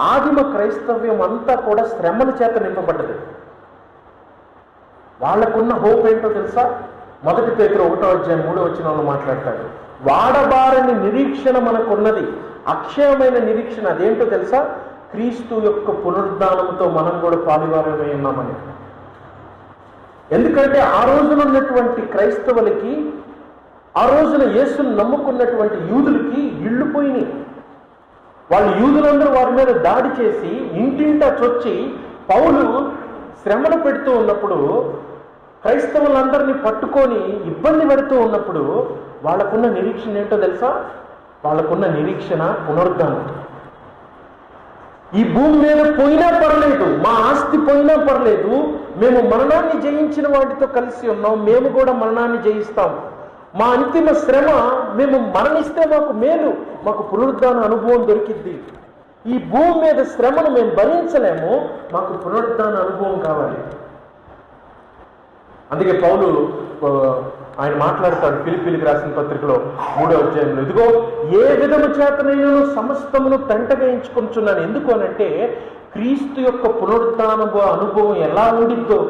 ఆదిమ క్రైస్తవ్యం అంతా కూడా శ్రమల చేత నింపబడ్డది. వాళ్ళకున్న హోప్ ఏంటో తెలుసా? మొదటి పేరు ఒకటో అధ్యాయం మూడో వచ్చిన వాళ్ళు మాట్లాడతాడు. వాడబారని నిరీక్షణ మనకున్నది అక్షయమైన నిరీక్షణ అదేంటో తెలుసా? క్రీస్తు యొక్క పునరుద్ధానంతో మనం కూడా పాలివారమై ఉన్నామని. ఎందుకంటే ఆ రోజున ఉన్నటువంటి క్రైస్తవులకి ఆ రోజున యేసును నమ్ముకున్నటువంటి యూదులకి ఇళ్ళు పోయినాయి. వాళ్ళు యూదులందరూ వారి మీద దాడి చేసి ఇంటింటా చొచ్చి పౌలు శ్రమను పెడుతూ ఉన్నప్పుడు క్రైస్తవులందరినీ పట్టుకొని ఇబ్బంది పెడుతూ ఉన్నప్పుడు వాళ్ళకున్న నిరీక్షణ ఏంటో తెలుసా? వాళ్ళకున్న నిరీక్షణ పునరుద్ధానం ఈ భూమి మీద పోయినా పర్లేదు మా ఆస్తి పోయినా పర్లేదు మేము మరణాన్ని జయించిన వాటితో కలిసి ఉన్నాం మేము కూడా మరణాన్ని జయిస్తాం. మా అంతిమ శ్రమ మేము మరణిస్తే మాకు మేలు మాకు పునరుద్ధాన అనుభవం దొరికిద్ది. ఈ భూమి మీద శ్రమను మేము భరించలేము మాకు పునరుద్ధాన అనుభవం కావాలి. అందుకే పౌలు ఆయన మాట్లాడతాడు పిలిపిలికి రాసిన పత్రికలో మూడో అధ్యాయంలో. ఇదిగో ఏ విధము చేత నేను సమస్తమును తంటగా ఎంచుకుంటున్నాను ఎందుకు అనంటే క్రీస్తు యొక్క పునరుద్ధానుభవ అనుభవం ఎలా ఉండిద్దో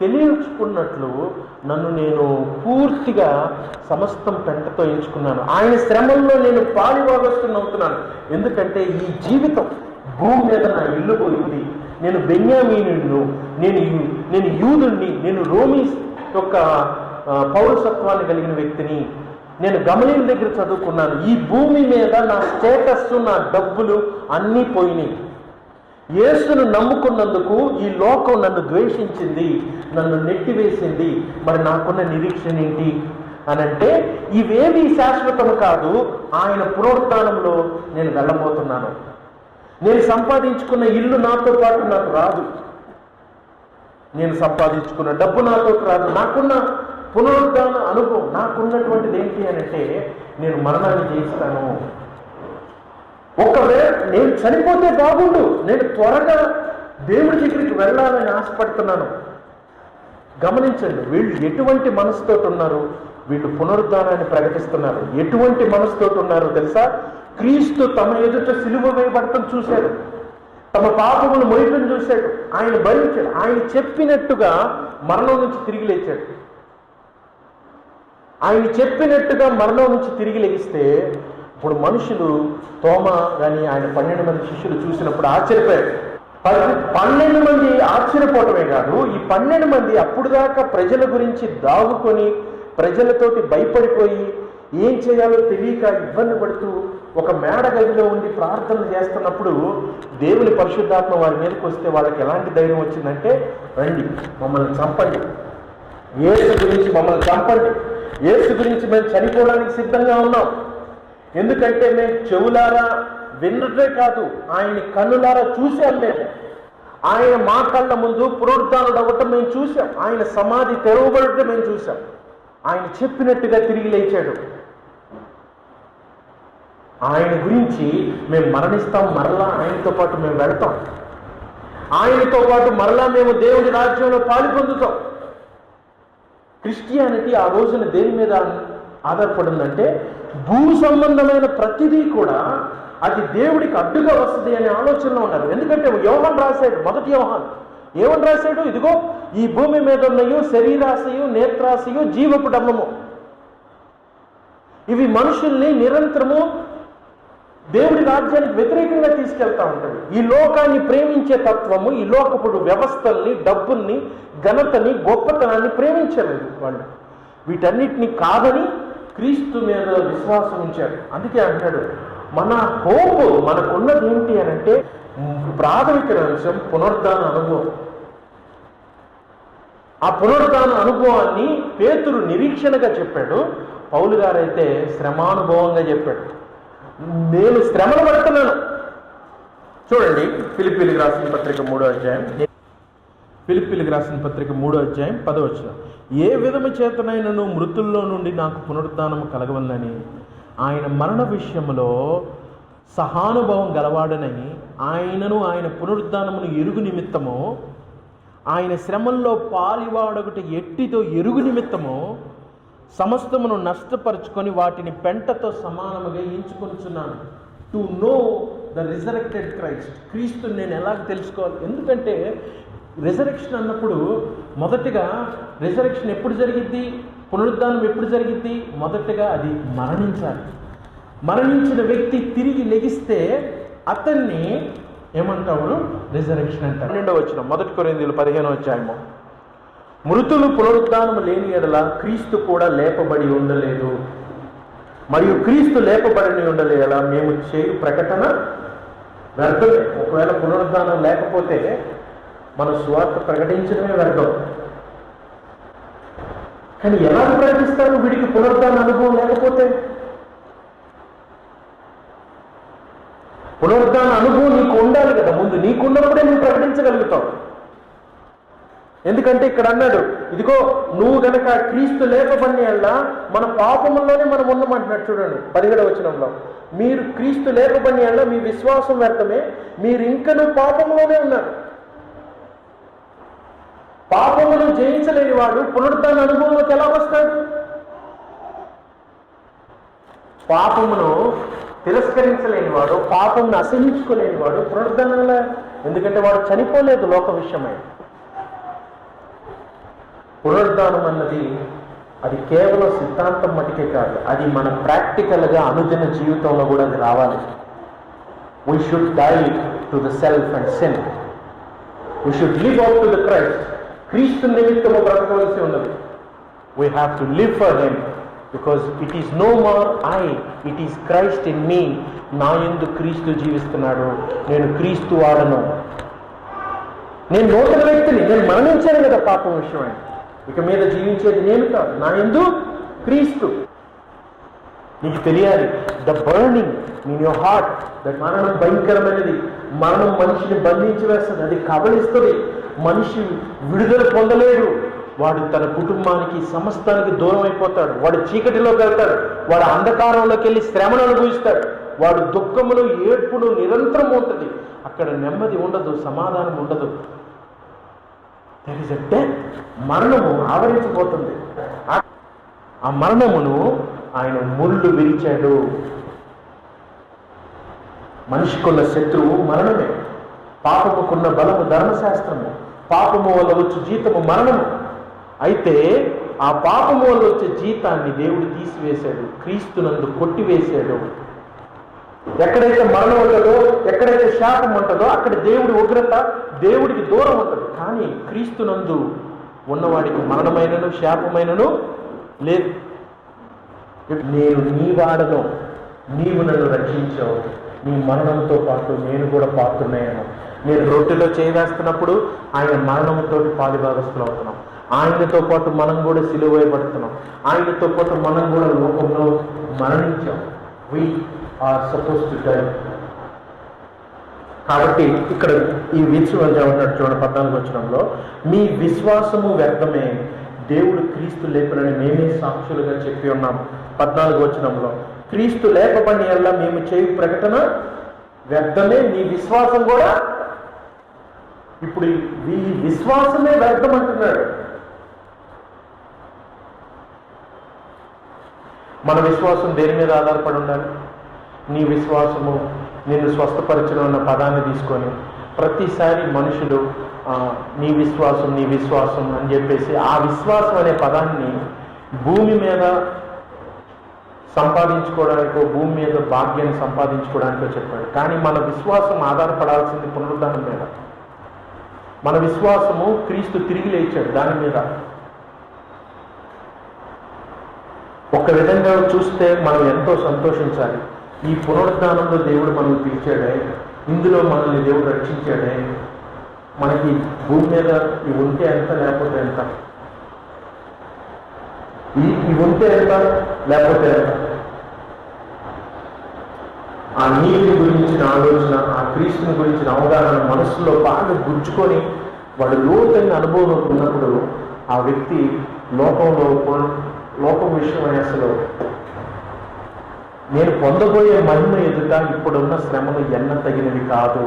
తెలియచుకున్నట్లు నన్ను నేను పూర్తిగా సమస్తం పెంటతో ఎంచుకున్నాను. ఆయన శ్రమంలో నేను పాలిభాగస్తుని అవుతున్నాను ఎందుకంటే ఈ జీవితం భూమి మీద నా ఇల్లు పోయింది. నేను బెన్యామీనుడు నేను యూ- నేను యూదుణ్ణి నేను రోమి యొక్క పౌరసత్వాన్ని కలిగిన వ్యక్తిని నేను గమనీయుల దగ్గర చదువుకున్నాను. ఈ భూమి మీద నా స్టేటస్ నా డబ్బులు అన్నీ పోయినాయి. యేసును నమ్ముకున్నందుకు ఈ లోకం నన్ను ద్వేషించింది నన్ను నెట్టివేసింది. మరి నాకున్న నిరీక్షణ ఏంటి? అని అంటే ఇవేమీ శాశ్వతం కాదు ఆయన పునరుత్నంలో నేను వెళ్ళబోతున్నాను. నేను సంపాదించుకున్న ఇల్లు నాతో పాటు నాకు రాదు. నేను సంపాదించుకున్న డబ్బు నాతో రాదు. నాకున్న పునరుద్ధాన అనుభవం నాకున్నటువంటిది ఏంటి అంటే నేను మరణాన్ని జయిస్తాను ఒకవేళ నేను చనిపోతే బాగుండు. నేను త్వరగా దేవుడి దగ్గరికి వెళ్ళాలని ఆశపడుతున్నాను. గమనించండి వీళ్ళు ఎటువంటి మనసుతో ఉన్నారు? వీళ్ళు పునరుద్ధానాన్ని ప్రకటిస్తున్నారు. ఎటువంటి మనసుతో ఉన్నారు తెలుసా? క్రీస్తు తమ ఎదుట సిలువ వేయబడటం చూశాడు. తమ పాపములు మొయటం చూశాడు. ఆయన భరించాడు. ఆయన చెప్పినట్టుగా మరణం నుంచి తిరిగి లేచాడు. ఆయన చెప్పినట్టుగా మరణం నుంచి తిరిగి లెగిస్తే ఇప్పుడు మనుషులు తోమ కానీ ఆయన పన్నెండు మంది శిష్యులు చూసినప్పుడు ఆశ్చర్యపోయారు. పన్నెండు మంది ఆశ్చర్యపోవటమే కాదు ఈ పన్నెండు మంది అప్పుడు దాకా ప్రజల గురించి దాగుకొని ప్రజలతోటి భయపడిపోయి ఏం చేయాలో తెలియక ఇబ్బంది పడుతూ ఒక మేడ గదిలో ఉండి ప్రార్థన చేస్తున్నప్పుడు దేవుని పరిశుద్ధాత్మ వారి మీదకి వస్తే వాళ్ళకి ఎలాంటి ధైర్యం వచ్చిందంటే రండి మమ్మల్ని చంపండి. ఏసు గురించి మమ్మల్ని చంపండి. ఏసు గురించి మేము చనిపోవడానికి సిద్ధంగా ఉన్నాం. ఎందుకంటే మేము చెవులారా విన్నటే కాదు ఆయన్ని కన్నులారా చూశాం మేము. ఆయన మా కళ్ళ ముందు పునరుద్ధానుడు అవ్వటం మేము చూసాం ఆయన సమాధి తెరవబడటం మేము చూసాం ఆయన చెప్పినట్టుగా తిరిగి లేచాడు. ఆయన గురించి మేము మరణిస్తాం మరలా ఆయనతో పాటు మేము వెళ్తాం. ఆయనతో పాటు మరలా మేము దేవుడి రాజ్యంలో పాలు పొందుతాం. క్రిస్టియానిటీ ఆ రోజున దేని మీద ఆధారపడిందంటే భూ సంబంధమైన ప్రతిదీ కూడా అది దేవుడికి అడ్డుగా వస్తుంది అనే ఆలోచనలో ఉన్నారు. ఎందుకంటే యోహన్ రాశాడు మొదటి యోహాన్. ఏమని రాశాడు? ఇదిగో ఈ భూమి మీద ఉన్నయు శరీరాశయు నేత్రాశయు జీవపు డమ్మము ఇవి మనుషుల్ని నిరంతరము దేవుడి రాజ్యానికి వ్యతిరేకంగా తీసుకెళ్తా ఉంటుంది. ఈ లోకాన్ని ప్రేమించే తత్వము ఈ లోకపుడు వ్యవస్థల్ని డబ్బుల్ని ఘనతని గొప్పతనాన్ని ప్రేమించలేదు వాళ్ళు. వీటన్నిటిని కాదని క్రీస్తు మీద విశ్వాసం ఉంచారు అందుకే అంటాడు మన హోప్ మనకున్నది ఏంటి అని అంటే ప్రాథమిక అంశం పునరుద్ధాన అనుభవం. ఆ పునరుద్ధాన అనుభవాన్ని పేతురు నిరీక్షణగా చెప్పాడు. పౌలు గారైతే శ్రమానుభవంగా చెప్పాడు. నేను శ్రమను పడుతున్నాను. చూడండి పిలిపిలి రాసిన పత్రిక మూడో అధ్యాయం. పిలిపిలికి రాసిన పత్రిక మూడో అధ్యాయం పదవచనం ఏ విధము చేతనైనను మృతుల్లో నుండి నాకు పునరుద్ధానము కలగవల్లని ఆయన మరణ విషయంలో సహానుభవం గలవాడనని ఆయనను ఆయన పునరుద్ధానమును ఎరుగు నిమిత్తము ఆయన శ్రమంలో పాలివాడొకటి ఎట్టితో ఎరుగు నిమిత్తము సమస్తమును నష్టపరుచుకొని వాటిని పెంటతో సమానముగా ఎంచుకొనిచున్నాను. To know the resurrected Christ క్రీస్తు నేను ఎలాగ తెలుసుకోవాలి? ఎందుకంటే రిజరెక్షన్ అన్నప్పుడు మొదటిగా రిజరెక్షన్ ఎప్పుడు జరిగిద్ది? పునరుద్ధానం ఎప్పుడు జరిగిద్ది? మొదటగా అది మరణించాలి. మరణించిన వ్యక్తి తిరిగి లెగిస్తే అతన్ని ఏమంటాడు రిజరెక్షన్ అంటారు. రెండో వచ్చిన మొదటి కొరిందీలు పదిహేనో వచ్చాయము మృతులు పునరుద్ధానం లేని ఎడల క్రీస్తు కూడా లేపబడి ఉండలేదు. మరియు క్రీస్తు లేపబడిని ఉండలేలా మేము చేయు ప్రకటన వ్యర్థమే. ఒకవేళ పునరుద్ధానం లేకపోతే మన స్వార్థ ప్రకటించడమే వ్యర్థం. కానీ ఎలా ప్రకటిస్తారు? వీడికి పునరుద్ధాన అనుభవం లేకపోతే? పునరుద్ధాన అనుభవం నీకు ఉండాలి కదా. ముందు నీకున్నప్పుడే నువ్వు ప్రకటించగలుగుతావు. ఎందుకంటే ఇక్కడ అన్నాడు ఇదిగో నువ్వు గనక క్రీస్తు లేపబడి అల్లా మన పాపముల్లోనే మనం ఉన్నామంటున్నాడు చూడండి పదిహేడవ వచనంలో. మీరు క్రీస్తు లేపబడి అల్లా మీ విశ్వాసం వ్యర్థమే మీరు ఇంకనూ పాపంలోనే ఉన్నారు. పాపమును జయించలేని వాడు పునరుద్ధరణ అనుభవంలోకి ఎలా వస్తాడు? పాపమును తిరస్కరించలేని వాడు పాపమును అసహించుకోలేని వాడు పునరుద్ధానంలో ఎందుకంటే వాడు చనిపోలేదు లోక విషయమై. పునరుద్ధానం అన్నది అది కేవలం సిద్ధాంతం మటుకే కాదు అది మన ప్రాక్టికల్గా అనుదిన జీవితంలో కూడా అది రావాలి. We should die to the self and then we should live out to the Christ క్రీస్తు నిమిత్తము బ్రతకవలసి ఉన్నది. We have to live for him because it is no more I it is Christ in me నా ఎందు క్రీస్తు జీవిస్తున్నాడు. నేను క్రీస్తు వాడను. నేను నూతన వ్యక్తిని నేను మరణించాను కదా పాపం విషయమై. ఇక మీద జీవించేది నేను కాదు నా ఎందు క్రీస్తు. నీకు తెలియాలి the burning in your heart that మరణం భయంకరమైనది. మరణం మనిషిని బంధించి వేస్తుంది అది కబలిస్తుంది మనిషి విడుదల పొందలేడు. వాడు తన కుటుంబానికి సమస్తానికి దూరం అయిపోతాడు. వాడు చీకటిలోకి వెళ్తాడు. వాడు అంధకారంలోకి వెళ్ళి శ్రమను అనుభవిస్తాడు. వాడు దుఃఖమును ఏడ్పులు నిరంతరం ఉంటుంది. అక్కడ నెమ్మది ఉండదు సమాధానం ఉండదు. దెర్ డెత్ మరణము ఆవరించబోతుంది. ఆ- ఆ మరణమును ఆయన ముళ్ళు విరిచాడు. మనిషికున్న శత్రువు మరణమే. పాపముకున్న బలము ధర్మశాస్త్రము. పాపము వల్ల వచ్చే జీతము మరణము. అయితే ఆ పాపము వల్ల వచ్చే జీతాన్ని దేవుడు తీసివేశాడు. క్రీస్తునందు కొట్టివేశాడు ఎక్కడైతే మరణం ఉంటుందో ఎక్కడైతే శాపం ఉంటుందో అక్కడ దేవుడి ఉగ్రత దేవుడికి దూరం ఉంటుంది. కానీ క్రీస్తునందు ఉన్నవాడికి మరణమైనను శాపమైనను లేదు. నేను నీ వాడను నీవు నన్ను రక్షించావు. నీ మరణంతో పాటు నేను కూడా పాత్రున్నాయను మీరు రొట్టెలో చేయవేస్తున్నప్పుడు ఆయన మరణంతో పాలిభాగస్తులు అవుతున్నాం. ఆయనతో పాటు మనం కూడా సిలువైపడుతున్నాం. ఆయనతో పాటు మనం కూడా లోకంలో మరణించాం. We are suppose to die కాబట్టి ఇక్కడ ఈ విషయం ఏమంటాడు చూడండి పద్నాలుగు వచనంలో. మీ విశ్వాసము వ్యర్థమే. దేవుడు క్రీస్తు లేపనని మేమే సాక్షులుగా చెప్పి ఉన్నాం పద్నాలుగు వచనంలో. క్రీస్తు లేపబడి వల్ల మేము చేయు ప్రకటన వ్యర్థమే. మీ విశ్వాసం కూడా ఇప్పుడు ఈ- విశ్వాసమే వ్యర్థం అంటున్నాడు. మన విశ్వాసం దేని మీద ఆధారపడి ఉండాలి? నీ విశ్వాసము నిన్ను స్వస్థపరచడం అన్న పదాన్ని తీసుకొని ప్రతిసారి మనుషులు నీ విశ్వాసం నీ విశ్వాసం అని చెప్పేసి ఆ విశ్వాసం అనే పదాన్ని భూమి మీద సంపాదించుకోవడానికో భూమి మీద భాగ్యాన్ని సంపాదించుకోవడానికో చెప్పాడు. కానీ మన విశ్వాసం ఆధారపడాల్సింది పునరుద్ధానం మీద. మన విశ్వాసము క్రీస్తు తిరిగి లేచాడు దాని మీద. ఒక విధంగా చూస్తే మనం ఎంతో సంతోషించాలి. ఈ పునరుద్ధానంలో దేవుడు మనల్ని పిలిచాడే. ఇందులో మనల్ని దేవుడు రక్షించాడే. మనకి భూమి మీద ఇవి ఉంటే ఎంత లేకపోతే ఎంత? ఈ ఇవి ఉంటే ఎంత లేకపోతే ఎంత? ఆ నీతిని గురించిన ఆలోచన ఆ క్రీస్తుని గురించిన అవగాహన మనసులో బాగా గుచ్చుకొని వాడు లోతైన అనుభవంలో ఉన్నప్పుడు ఆ వ్యక్తి లోకంలో లోకం విషయమై అసలు నేను పొందబోయే మహిమ ఎదుట ఇప్పుడున్న శ్రమలు ఎన్న తగినవి కాదు.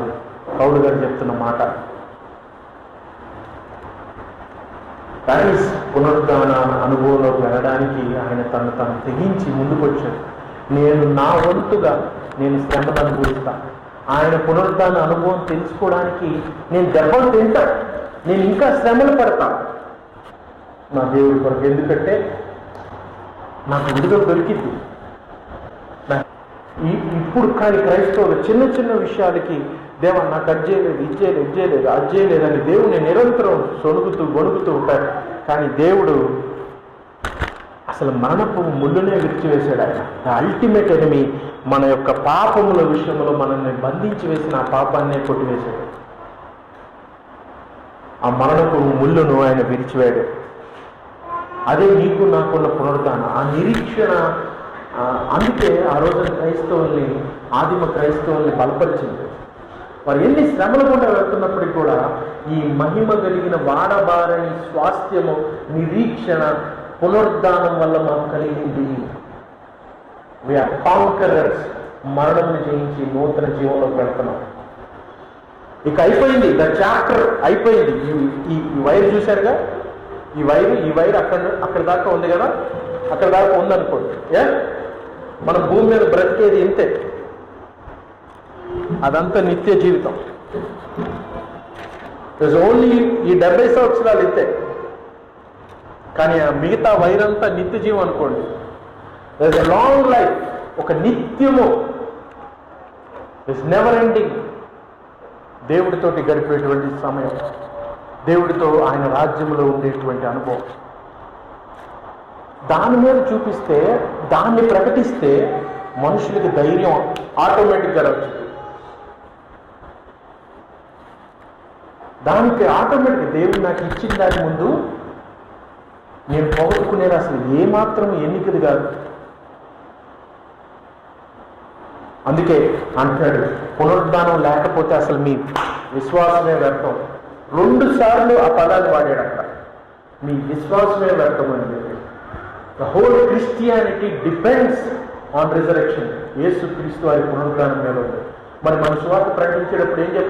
పౌరు గారు చెప్తున్న మాట. కానీ పునరుద్ధాన అనుభవంలోకి వెళ్ళడానికి ఆయన తను తను తెగించి ముందుకొచ్చాడు. నేను నా వంతుగా నేను శ్రమను అనుభవిస్తాను ఆయన పునరుద్ధాన అనుభవం తెలుసుకోవడానికి నేను దెబ్బలు తింటాను నేను ఇంకా శ్రమలు పడతాను నా దేవుడి కొరకు ఎందుకంటే నాకు విడుదల దొరికింది. ఇప్పుడు కానీ క్రైస్తవులు చిన్న చిన్న విషయాలకి దేవా నాకు అది చేయలేదు ఇది చేయలేదు ఇది చేయలేదు అది చేయలేదు అని దేవుని నిరంతరం సొనుగుతూ గొణుగుతూ ఉంటారు. కానీ దేవుడు అసలు మరణపు ముళ్ళునే విరిచివేశాడు ఆయన. ద అల్టిమేట్ ఎనిమి మన యొక్క పాపముల విషయంలో మనల్ని బంధించి వేసిన ఆ పాపాన్నే కొట్టివేశాడు. ఆ మరణపు ముళ్ళును ఆయన విరిచివాడు అదే నీకు నాకున్న పునరుద్ధానం. ఆ నిరీక్షణ అందుకే ఆ రోజున క్రైస్తవుల్ని ఆదిమ క్రైస్తవుల్ని బలపరిచింది. వారు ఎన్ని శ్రమలు గుండా వెళ్తున్నప్పటికీ కూడా ఈ మహిమ కలిగిన వాడబారని స్వాస్థ్యము నిరీక్షణ పునరుద్ధానం వల్ల మనం కలిగింది వీఆర్ కాంకరర్స్ మరణం జయించి నూతన జీవంలోకి వెళ్తున్నాం. ఇక అయిపోయింది. ద చాప్టర్ అయిపోయింది. ఈ- ఈ వైర్ చూశారుగా? ఈ వైర్ ఈ వైర్ అక్కడ అక్కడ దాకా ఉంది కదా? అక్కడ దాకా ఉందనుకోండి. ఏ? మన భూమి మీద బ్రతికేది ఇంతే. అదంతా నిత్య జీవితం. ఓన్లీ ఈ డెబ్బై సంవత్సరాలు ఇంతే. కానీ ఆ మిగతా వైర్ అంతా నిత్య జీవం అనుకోండి ఎ లాంగ్ లైఫ్ ఒక నిత్యము. ఇట్స్ నెవర్ ఎండింగ్ దేవుడితోటి గడిపేటువంటి సమయం. దేవుడితో ఆయన రాజ్యంలో ఉండేటువంటి అనుభవం. దాని మీద చూపిస్తే దాన్ని ప్రకటిస్తే మనుషులకి ధైర్యం ఆటోమేటిక్గా రావచ్చు. దానికి ఆటోమేటిక్ దేవుడు నాకు ఇచ్చిన దాని ముందు నేను పోగొట్టుకునేది అసలు ఏమాత్రం ఎన్నికది కాదు. అందుకే అంటాడు పునరుద్ధానం లేకపోతే అసలు మీ విశ్వాసమే వ్యర్థం. రెండు సార్లు ఆ పదాన్ని వాడాడు అక్కడ. మీ విశ్వాసమే వ్యర్థం అని చెప్పి. The whole Christianity depends on resurrection యేసు క్రీస్తు వారి పునరుద్ధానం మీద ఉంది. మరి మన సువార్త ప్రకటించేటప్పుడు ఏం